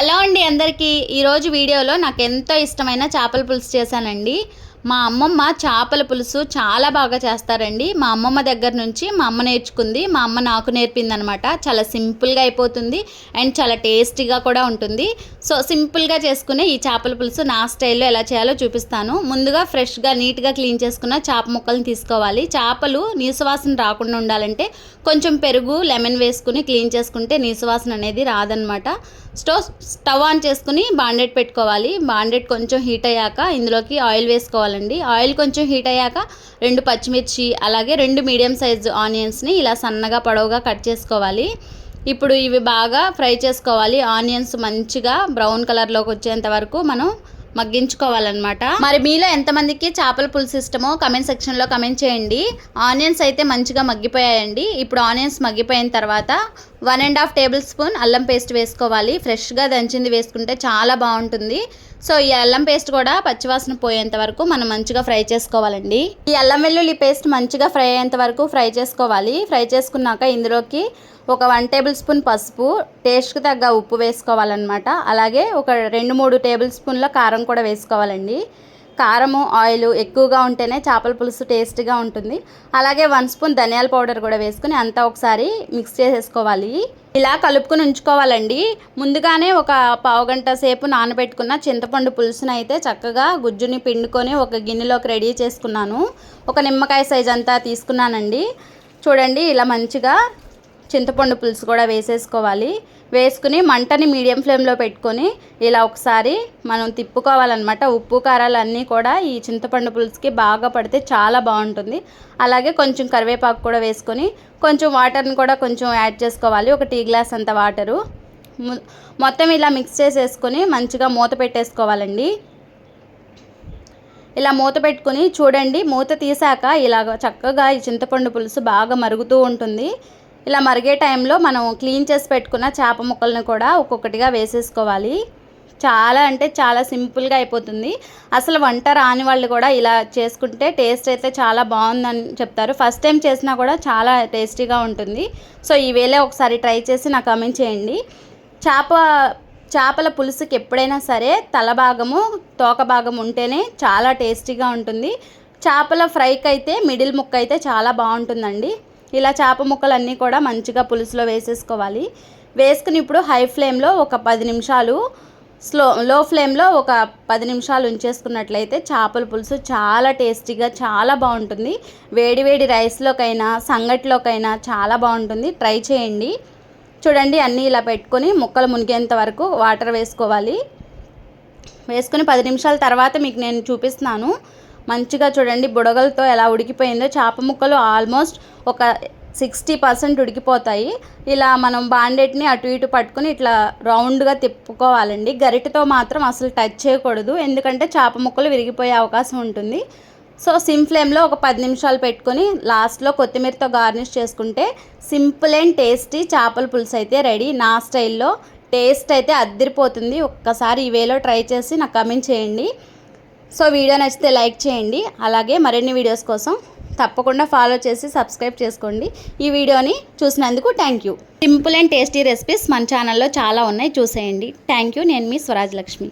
Hello అండి అందరికీ. ఈరోజు వీడియోలో నాకు ఎంతో ఇష్టమైన చేపల పులుసు చేశానండి. మా అమ్మమ్మ చేపల పులుసు చాలా బాగా చేస్తారండి. మా అమ్మమ్మ దగ్గర నుంచి మా అమ్మ నేర్చుకుంది. మా అమ్మ నాకు నేర్పింది అనమాట చాలా సింపుల్గా అయిపోతుంది అండ్ చాలా టేస్టీగా కూడా ఉంటుంది. సో సింపుల్గా చేసుకునే ఈ చేపల పులుసు నా స్టైల్లో ఎలా చేయాలో చూపిస్తాను. ముందుగా ఫ్రెష్గా నీట్గా క్లీన్ చేసుకున్న చేప ముక్కలను తీసుకోవాలి. చేపలు నీసువాసన రాకుండా ఉండాలంటే కొంచెం పెరుగు లెమన్ వేసుకుని క్లీన్ చేసుకుంటే నీసువాసన అనేది రాదనమాట. స్టవ్ స్టవ్ ఆన్ చేసుకుని బాండెట్ పెట్టుకోవాలి. బాండెట్ కొంచెం హీట్ అయ్యాక ఇందులోకి ఆయిల్ వేసుకోవాలి. వేసుకోవాలండి ఆయిల్ కొంచెం హీట్ అయ్యాక రెండు పచ్చిమిర్చి అలాగే రెండు మీడియం సైజు ఆనియన్స్ని ఇలా సన్నగా పొడవుగా కట్ చేసుకోవాలి. ఇప్పుడు ఇవి బాగా ఫ్రై చేసుకోవాలి. ఆనియన్స్ మంచిగా బ్రౌన్ కలర్లోకి వచ్చేంత వరకు మనం మగ్గించుకోవాలన్నమాట. మరి మీలో ఎంతమందికి చేపల పులుసు ఇష్టమో కమెంట్ సెక్షన్లో కమెంట్ చేయండి. ఆనియన్స్ అయితే మంచిగా మగ్గిపోయాయండి. ఇప్పుడు ఆనియన్స్ మగ్గిపోయిన తర్వాత one and half tablespoon అల్లం పేస్ట్ వేసుకోవాలి. ఫ్రెష్గా దంచింది వేసుకుంటే చాలా బాగుంటుంది. సో ఈ అల్లం పేస్ట్ కూడా పచ్చివాసన పోయేంత వరకు మనం మంచిగా ఫ్రై చేసుకోవాలండి. ఈ అల్లం వెల్లుల్లి పేస్ట్ మంచిగా ఫ్రై అయ్యేంత వరకు ఫ్రై చేసుకోవాలి. ఫ్రై చేసుకున్నాక ఇందులోకి ఒక వన్ టేబుల్ స్పూన్ పసుపు టేస్ట్కి తగ్గ ఉప్పు వేసుకోవాలన్నమాట. అలాగే ఒక రెండు మూడు టేబుల్ స్పూన్ల కారం కూడా వేసుకోవాలండి. కారము ఆయిల్ ఎక్కువగా ఉంటేనే చేపల పులుసు టేస్ట్గా ఉంటుంది. అలాగే వన్ స్పూన్ ధనియాల పౌడర్ కూడా వేసుకుని అంతా ఒకసారి మిక్స్ చేసేసుకోవాలి. ఇలా కలుపుకొని ఉంచుకోవాలండి. ముందుగానే ఒక పావు గంట సేపు నానబెట్టుకున్న చింతపండు పులుసును అయితే చక్కగా గుజ్జుని పిండుకొని ఒక గిన్నెలోకి రెడీ చేసుకున్నాను. ఒక నిమ్మకాయ సైజ్ అంతా తీసుకున్నానండి. చూడండి ఇలా మంచిగా చింతపండు పులుసు కూడా వేసేసుకోవాలి. వేసుకుని మంటని మీడియం ఫ్లేమ్లో పెట్టుకొని ఇలా ఒకసారి మనం తిప్పుకోవాలన్నమాట. ఉప్పు కారాలు అన్నీ కూడా ఈ చింతపండు పులుసుకి బాగా పడితే చాలా బాగుంటుంది. అలాగే కొంచెం కరివేపాకు కూడా వేసుకొని కొంచెం వాటర్ని కూడా కొంచెం యాడ్ చేసుకోవాలి. ఒక టీ గ్లాస్ అంత వాటరు. మొత్తం ఇలా మిక్స్ చేసేసుకొని మంచిగా మూత పెట్టేసుకోవాలండి. ఇలా మూత పెట్టుకుని చూడండి మూత తీసాక ఇలా చక్కగా ఈ చింతపండు పులుసు బాగా మరుగుతూ ఉంటుంది. ఇలా మరిగే టైంలో మనం క్లీన్ చేసి పెట్టుకున్న చేప ముక్కలను కూడా ఒక్కొక్కటిగా వేసేసుకోవాలి. చాలా అంటే చాలా సింపుల్గా అయిపోతుంది. అసలు వంట రాని వాళ్ళు కూడా ఇలా చేసుకుంటే టేస్ట్ అయితే చాలా బాగుందని చెప్తారు. ఫస్ట్ టైం చేసినా కూడా చాలా టేస్టీగా ఉంటుంది. సో ఈ వేళ ఒకసారి ట్రై చేసి నాకు కమెంట్ చేయండి. చేప చేపల పులుసుకి ఎప్పుడైనా సరే తల భాగము తోక భాగం ఉంటేనే చాలా టేస్టీగా ఉంటుంది. చేపల ఫ్రైకి అయితే మిడిల్ ముక్క అయితే చాలా బాగుంటుందండి. ఇలా చేప ముక్కలన్నీ కూడా మంచిగా పులుసులో వేసేసుకోవాలి. వేసుకుని ఇప్పుడు హై ఫ్లేమ్లో ఒక పది నిమిషాలు స్లో లో ఫ్లేమ్లో ఒక పది నిమిషాలు ఉంచేసుకున్నట్లయితే చేపల పులుసు చాలా టేస్టీగా చాలా బాగుంటుంది. వేడి వేడి రైస్లోకైనా సంగటిలోకైనా చాలా బాగుంటుంది. ట్రై చేయండి. చూడండి అన్నీ ఇలా పెట్టుకొని ముక్కలు మునిగేంత వరకు వాటర్ వేసుకోవాలి. వేసుకుని పది నిమిషాల తర్వాత మీకు నేను చూపిస్తున్నాను. మంచిగా చూడండి బుడగలతో ఎలా ఉడికిపోయిందో. చేప ముక్కలు ఆల్మోస్ట్ ఒక సిక్స్టీ పర్సెంట్ ఉడికిపోతాయి. ఇలా మనం బాండెట్ని అటు ఇటు పట్టుకుని ఇట్లా రౌండ్గా తిప్పుకోవాలండి. గరిటతో మాత్రం అసలు టచ్ చేయకూడదు. ఎందుకంటే చేప ముక్కలు విరిగిపోయే అవకాశం ఉంటుంది. సో సిమ్ ఫ్లేమ్లో ఒక పది నిమిషాలు పెట్టుకొని లాస్ట్లో కొత్తిమీరతో గార్నిష్ చేసుకుంటే సింపుల్ అండ్ టేస్టీ చేపల పులుసు అయితే రెడీ. నా స్టైల్లో టేస్ట్ అయితే అద్దరిపోతుంది. ఒక్కసారి ఈ వేలో ట్రై చేసి నాకు కమెంట్ చేయండి. సో వీడియో నచ్చితే లైక్ చేయండి. అలాగే మరిన్ని వీడియోస్ కోసం తప్పకుండా ఫాలో చేసి సబ్స్క్రైబ్ చేసుకోండి. ఈ వీడియోని చూసినందుకు thank you simple and tasty recipes మన ఛానల్లో చాలా ఉన్నాయి. చూసేయండి. థ్యాంక్ యూ నేను మీ స్వరాజ్ లక్ష్మి.